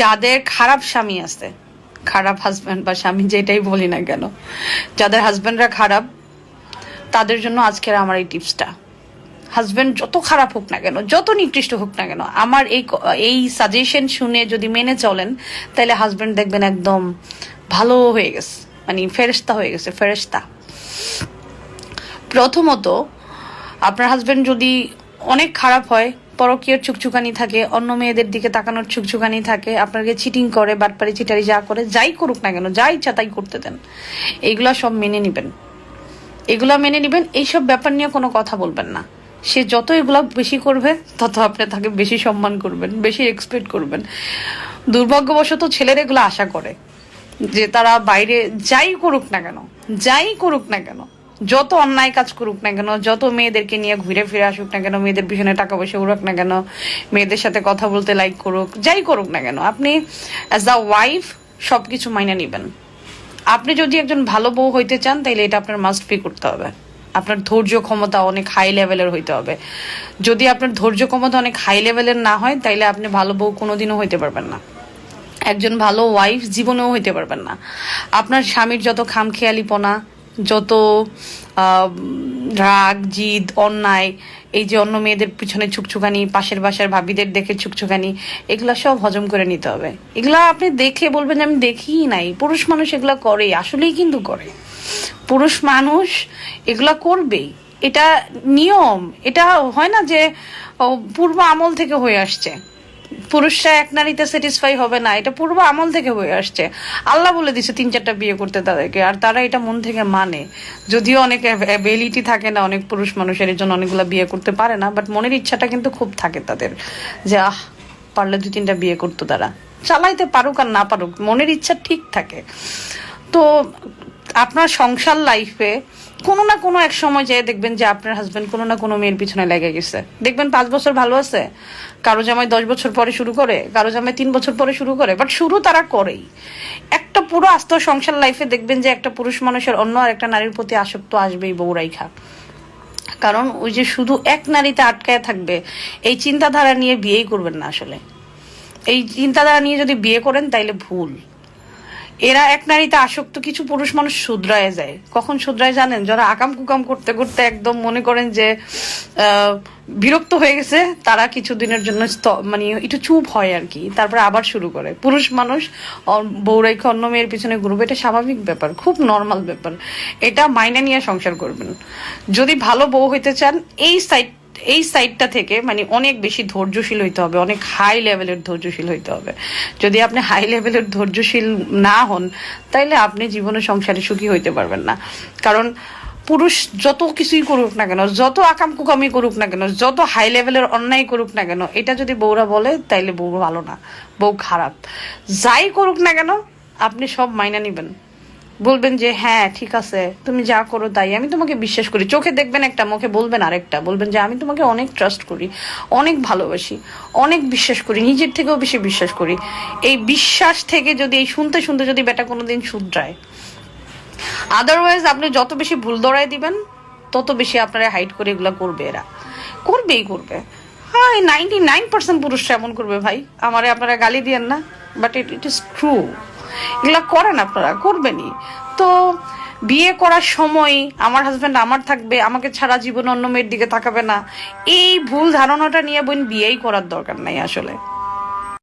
যাদের খারাপ স্বামী আছে, খারাপ হাজব্যান্ড বা স্বামী যেটাই বলি না কেন, যাদের হাজব্যান্ডরা খারাপ, তাদের জন্য আজকের আমার এই টিপসটা হাজব্যান্ড যত খারাপ হোক না কেন, যত নিকৃষ্ট হোক না কেন, আমার এই এই সাজেশন শুনে যদি মেনে চলেন, তাহলে হাজব্যান্ড দেখবেন একদম ভালো হয়ে গেছে মানে ফেরেস্তা হয়ে গেছে ফেরেস্তা প্রথমত, আপনার হাজবেন্ড যদি অনেক খারাপ হয় পরকীয় চুকচুকানি থাকে, অন্য মেয়েদের দিকে তাকানোর চুকচুকানি থাকে, আপনাকে চিটিং করে বাটপারি চিটারি যা করে, যাই করুক না কেন, যা ইচ্ছা তাই করতে দেন। এইগুলা সব মেনে নেবেন। এগুলা মেনে নেবেন, এইসব ব্যাপার নিয়ে কোনো কথা বলবেন না। সে যত এগুলা বেশি করবে, তত আপনি তাকে বেশি সম্মান করবেন, বেশি এক্সপেক্ট করবেন। দুর্ভাগ্যবশত ছেলেরা এগুলো আশা করে যে তারা বাইরে যাই করুক না কেন, যাই করুক না কেন যত অন্যায় কাজ করুক না কেন, যত মেয়েদেরকে নিয়ে ঘুরে ফিরে আসুক না কেন, মেয়েদের পিছনে টাকা পয়সা উড়ুক না কেন, মেয়েদের সাথে কথা বলতে লাইক করুক, যাই করুক না কেন, আপনি অ্যাজ দ্য ওয়াইফ সব কিছু মাইনে নেবেন। আপনি যদি একজন ভালো বউ হইতে চান তাহলে এটা আপনার মাস্ট বি করতে হবে। আপনার ধৈর্য ক্ষমতা অনেক হাই লেভেলের হইতে হবে। যদি আপনার ধৈর্য ক্ষমতা অনেক হাই লেভেলের না হয়, তাইলে আপনি ভালো বউ কোনোদিনও হইতে পারবেন না। একজন ভালো ওয়াইফ জীবনেও হইতে পারবেন না। আপনার স্বামীর যত খামখেয়ালিপনা যত রাগ, জিদ, অন্যায়, এই যে অন্য মেয়েদের পিছনে ছুকছুকানি, পাশের বাসার ভাবিদের দেখে ছুকছুকানি, এগুলা সব হজম করে নিতে হবে। এগুলা আপনি দেখে বলবেন যে আমি দেখিই নাই। পুরুষ মানুষ এগুলা করে আসলেই কিন্তু করে। পুরুষ মানুষ এগুলা করবেই। এটা নিয়ম। এটা হয় না যে পূর্ব আমল থেকে হয়ে আসছে। পুরুষরা এক নারীতে স্যাটিসফাই হবে না, এটা পূর্ব আমল থেকে হয়ে আসছে। আল্লাহ বলে দিছে তিন চারটা বিয়ে করতে তাদেরকে, আর তারা এটা মন থেকে মানে। যদিও অনেক অ্যাবিলিটি থাকে না, অনেক পুরুষ মানুষের জন্য অনেকগুলো বিয়ে করতে পারে না বাট মনের ইচ্ছাটা কিন্তু খুব থাকে তাদের, যে আহ, পারলে দুই তিনটা বিয়ে করতো তারা। চালাইতে পারুক আর না পারুক, মনের ইচ্ছা ঠিক থাকে। তো আপনার সংসার লাইফে কোনো না কোনো এক সময় যেয়ে দেখবেন যে আপনার হাজবেন্ড কোনো না কোনো মেয়ের পিছনে লেগে গেছে। দেখবেন পাঁচ বছর ভালো আছে, কারও জামাই দশ বছর পরে শুরু করে, কারও জামাই তিন বছর পরে শুরু করে বাট শুরু তারা করেই। একটা পুরো আস্ত সংসার লাইফে দেখবেন যে একটা পুরুষ মানুষের অন্য আর একটা নারীর প্রতি আসক্ত আসবেই বউরাইখা। কারণ ওই যে শুধু এক নারীতে আটকায় থাকবে, এই চিন্তাধারা নিয়ে বিয়েই করবেন না আসলে। এই চিন্তাধারা নিয়ে যদি বিয়ে করেন তাইলে ভুল। এরা এক নারীতে আসক্ত, কিছু পুরুষ মানুষ শুধরায় যায়। কখন শুধরায় জানেন? যারা আকাম কুকাম করতে করতে একদম মনে করেন যে বিরক্ত হয়ে গেছে, তারা কিছুদিনের জন্য মানে একটু চুপ হয় আর কি। তারপরে আবার শুরু করে। পুরুষ মানুষ বউরাইকে অন্য মেয়ের পিছনে ঘুরবে, এটা স্বাভাবিক ব্যাপার, খুব নর্মাল ব্যাপার। এটা মাইনে নিয়ে সংসার করবেন। যদি ভালো বউ হইতে চান, এই সাইড এই সাইডটা থেকে মানে অনেক বেশি ধৈর্যশীল হইতে হবে, অনেক হাই লেভেলের ধৈর্যশীল হইতে হবে। যদি আপনি হাই লেভেলের ধৈর্যশীল না হন, তাইলে আপনি জীবনে সংসারে সুখী হইতে পারবেন না। কারণ পুরুষ যত কিছুই করুক না কেন, যত আকাম কুকামি করুক না কেন, যত হাই লেভেলের অন্যায় করুক না কেন, এটা যদি বউরা বলে, তাইলে বউ ভালো না, বউ খারাপ। যাই করুক না কেন, আপনি সব মাইনা নিবেন। বলবেন যে হ্যাঁ ঠিক আছে, তুমি যা করো তাই। আমি তোমাকে বিশ্বাস করি। চোখে দেখবেন একটা, মুখে বলবেন আরেকটা। বলবেন যে, আমি তোমাকে অনেক ট্রাস্ট করি, অনেক ভালোবাসি, অনেক বিশ্বাস করি, নিজের থেকেও বেশি বিশ্বাস করি। এই বিশ্বাস থেকে যদি, এই শুনতে শুনতে যদি বেটা কোনোদিন শুধরায়। আদারওয়াইজ আপনি যত বেশি ভুল দৌড়াই দিবেন, তত বেশি আপনারা হাইট করে এগুলো করবে এরা। করবেই করবে। হ্যাঁ নাইনটি নাইন পার্সেন্ট পুরুষরা এমন করবে ভাই। আমারে আপনারা গালি দিয়েন না but it it is true এগুলা করেন আপনারা, করবেনই। তো বিয়ে করার সময় আমার হাজব্যান্ড আমার থাকবে, আমাকে ছাড়া জীবন অন্য মেয়ের দিকে তাকাবে না। এই ভুল ধারণাটা নিয়ে বোন বিয়েই করার দরকার নাই আসলে।